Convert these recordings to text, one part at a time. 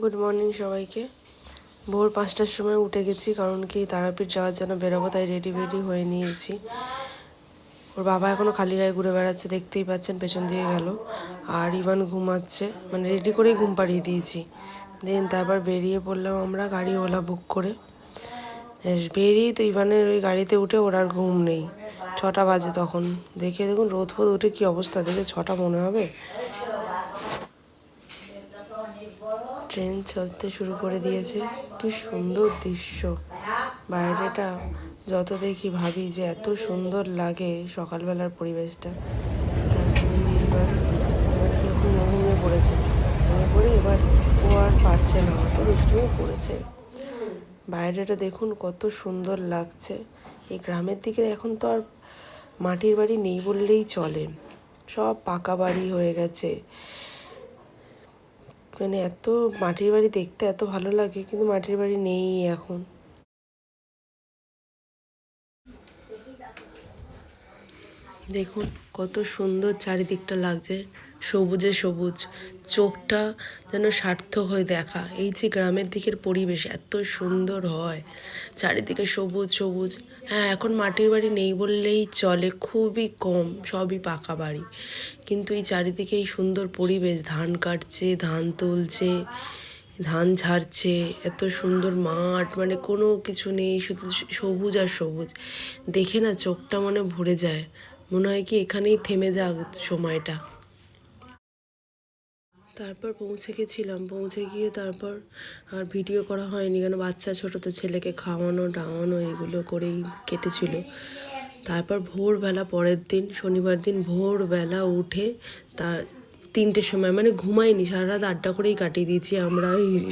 Good morning সবাইকে। ভোর পাঁচটার সময় উঠে গেছি কারণ কি তারাপীঠ যাওয়ার জন্য বেরোবো তাই রেডি ফেডি হয়ে নিয়েছি। ওর বাবা এখনও খালি গায়ে ঘুরে বেড়াচ্ছে দেখতেই পাচ্ছেন পেছন দিয়ে গেল। আর ইভান ঘুমাচ্ছে মানে রেডি করেই ঘুম পাড়িয়ে দিয়েছি। দেন তারপর বেরিয়ে পড়লাম আমরা গাড়ি ওলা বুক করে। এস, বেরিয়ে তো ইভানের ওই গাড়িতে উঠে ওর আর ঘুম নেই। ছটা বাজে তখন। দেখে দেখুন রোদ ফোদ উঠে কী অবস্থা? দেখে ছটা মনে হবে? ট্রেন চলতে শুরু করে দিয়েছে। কি সুন্দর দৃশ্য। বাইরেটা যত দেখি ভাবি যে এত সুন্দর লাগে সকালবেলার পরিবেশটা। পড়েছে। এবার ও আর পারছে না, অত দুষ্টুমি পড়েছে বাইরেটা দেখুন কত সুন্দর লাগছে। এই গ্রামের দিকে এখন তো আর মাটির বাড়ি নেই বললেই চলে। সব পাকা বাড়ি হয়ে গেছে। মানে এত মাটির বাড়ি দেখতে এত ভালো লাগে, কিন্তু মাটির বাড়ি নেই এখন। দেখুন কত সুন্দর চারিদিকটা লাগছে। সবুজে সবুজ, চোখটা যেন সার্থক হয়ে দেখা। এই যে গ্রামের দিকের পরিবেশ এত সুন্দর হয়। চারিদিকে সবুজ সবুজ। হ্যাঁ এখন মাটির বাড়ি নেই বললেই চলে, খুবই কম, সবই পাকা বাড়ি। কিন্তু এই চারিদিকে এই সুন্দর পরিবেশ, ধান কাটছে, ধান তুলছে, ধান ঝাড়ছে, এত সুন্দর মাঠ মানে কোনো কিছু নেই, শুধু সবুজ আর সবুজ। দেখে না চোখটা মনে ভরে যায়। মনে হয় কি এখানেই থেমে যাক সময়টা। তারপর পৌঁছে গেছিলাম। পৌঁছে গিয়ে তারপর আর ভিডিও করা হয়নি কেন? বাচ্চা ছোটো তো ছেলেকে খাওয়ানো টাওয়ানো এগুলো করেই কেটেছিল। তারপর ভোরবেলা পরের দিন, শনিবার দিন ভোরবেলা উঠে তার তিনটের সময় মানে ঘুমাইনি সারা রাত আড্ডা করেই কাটিয়ে দিয়েছি আমরা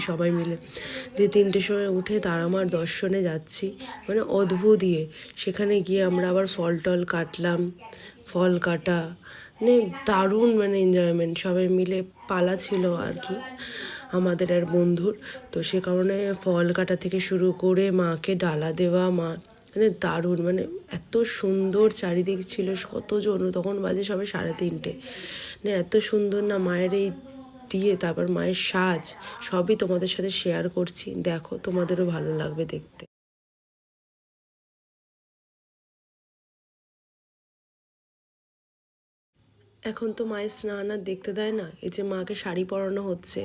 সবাই মিলে। দিয়ে তিনটের সময় উঠে তার আমার দর্শনে যাচ্ছি মানে অদ্ভুত দিয়ে সেখানে গিয়ে আমরা আবার ফল টল কাটলাম, ফল কাটা মানে দারুণ মানে এনজয়মেন্ট সবাই মিলে পালা ছিল আর কি, আমাদের আর বন্ধুর। তো সে কারণে ফল কাটা থেকে শুরু করে মাকে ডালা দেওয়া, মা মানে দারুণ মানে এত সুন্দর চারিদিক ছিল কতজন তখন বাজে সবে সাড়ে তিনটে। মানে এত সুন্দর না মায়ের এই দিয়ে, তারপর মায়ের সাজ, সবই তোমাদের সাথে শেয়ার করছি। দেখো তোমাদেরও ভালো লাগবে দেখতে। এখন তো মায়ের স্নান আর দেখতে দেয় না। এই যে মাকে শাড়ি পরানো হচ্ছে,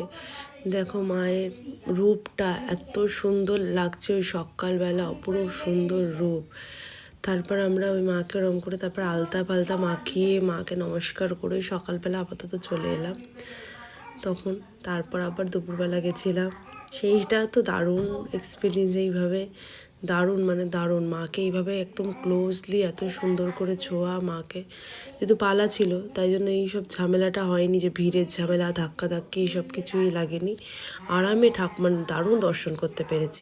দেখো মায়ের রূপটা এত সুন্দর লাগছে ওই সকালবেলা অপরূপ সুন্দর রূপ। তারপর আমরা ওই মাকে রং করে তারপর আলতা ফালতা মাখিয়ে মাকে নমস্কার করে সকালবেলা আপাতত চলে এলাম। তখন তারপর আবার দুপুরবেলা গেছিলাম। সেইটা তো দারুণ এক্সপিরিয়েন্স এইভাবে দারুণ মানে দারুণ। মাকে এইভাবে একদম ক্লোজলি এত সুন্দর করে ছোঁয়া মাকে। যেহেতু পালা ছিল, তাই জন্য এইসব ঝামেলাটা হয়নি যে ভিড়ের ঝামেলা, ধাক্কা ধাক্কি সব কিছুই লাগেনি। আরামে ঠাক মানে দারুণ দর্শন করতে পেরেছি।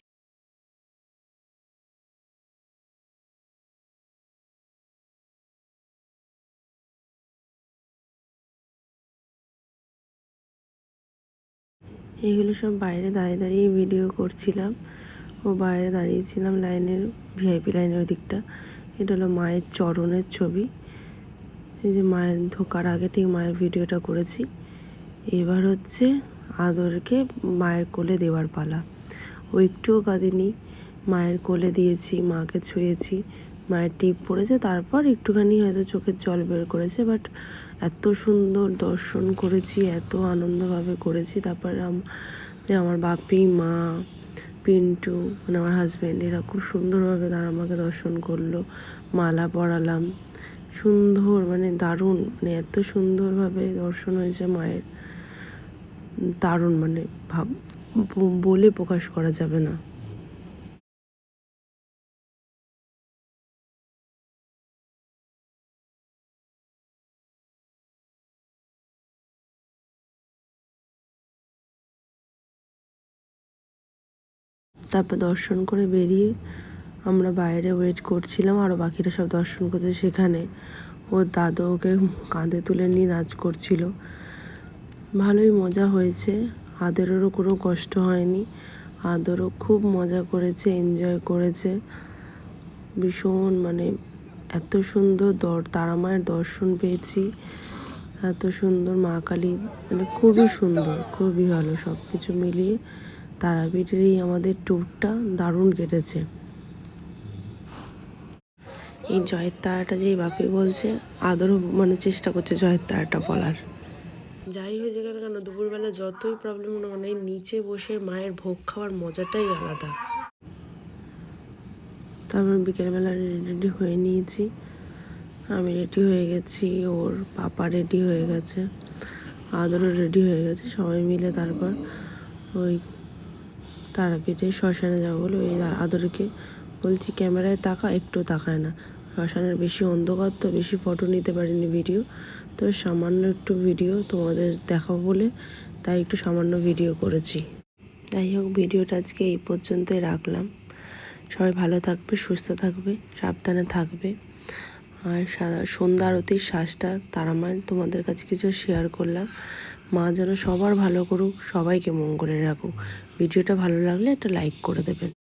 এগুলো সব বাইরে দাঁড়িয়ে দাঁড়িয়ে ভিডিও করছিলাম। ও বাইরে দাঁড়িয়েছিলাম লাইনের ভিআইপি লাইনের দিকটা এটা হলো মায়ের চরণের ছবি। এই যে মায়ের ঢোকার আগে ঠিক মায়ের ভিডিওটা করেছি। এবার হচ্ছে আদরকে মায়ের কোলে দেওয়ার পালা। ও একটুও কাঁদেনি। মায়ের কোলে দিয়েছি, মাকে ছুঁয়েছি, মায়ের টিপ পড়েছে, তারপর একটুখানি হয়তো চোখের জল বের করেছে, বাট এত সুন্দর দর্শন করেছি, এত আনন্দভাবে করেছি। তারপর আমার বাপি, মা পিন্টু মানে আমার হাজব্যান্ড এরা খুব সুন্দরভাবে তারা আমাকে দর্শন করল। মালা পরালাম। সুন্দর মানে দারুণ মানে এত সুন্দরভাবে দর্শন হয়েছে মায়ের। দারুণ মানে ভাব বলে প্রকাশ করা যাবে না। তারপর দর্শন করে বেরিয়ে আমরা বাইরে ওয়েট করছিলাম আরও বাকিরা সব দর্শন করতে। সেখানে ওর দাদু ওকে কাঁধে তুলে নিয়ে নাচ করছিল। ভালোই মজা হয়েছে। আদরেরও কোনো কষ্ট হয়নি। আদরও খুব মজা করেছে এনজয় করেছে। ভীষণ মানে এত সুন্দর দর তারা মায়ের দর্শন পেয়েছি। এত সুন্দর মা কালী মানে খুবই সুন্দর, খুবই ভালো সব কিছু মিলিয়ে। তারাপীঠের এই আমাদের ট্যুরটা দারুণ কেটেছে। এই জয়ের তারাটা যে বাপি বলছে, আদরও মানে চেষ্টা করছে জয়ের তারাটা বলার। যাই হয়েছে কেন কেন দুপুরবেলা যতই প্রবলেম না মানে নিচে বসে মায়ের ভোগ খাওয়ার মজাটাই আলাদা। তারপর বিকেলবেলা রেডি হয়ে নিয়েছি। আমি রেডি হয়ে গেছি, ওর পাপা রেডি হয়ে গেছে, আদরও রেডি হয়ে গেছে, সবাই মিলে তারপর ওই তারাপীঠে শ্মশানে যাব বলে ওই আদরকে বলছি, ক্যামেরায় তাকা একটু তাকায় না। শ্মশানের বেশি অন্ধকার তো, বেশি ফটো নিতে পারিনি ভিডিও তবে সামান্য একটু ভিডিও তোমাদের দেখাবো বলে তাই একটু সামান্য ভিডিও করেছি। যাই হোক ভিডিওটা আজকে এই পর্যন্তই রাখলাম। সবাই ভালো থাকবে, সুস্থ থাকবে, সাবধানে থাকবে। আর সন্ধ্যা আরতির শ্বাসটা তারা মায়ের তোমাদের কাছে কিছু শেয়ার করলাম। মা যেন সবার ভালো করুক, সবাইকে মঙ্গলে রাখুক। ভিডিওটা ভালো লাগলে একটা লাইক করে দেবেন।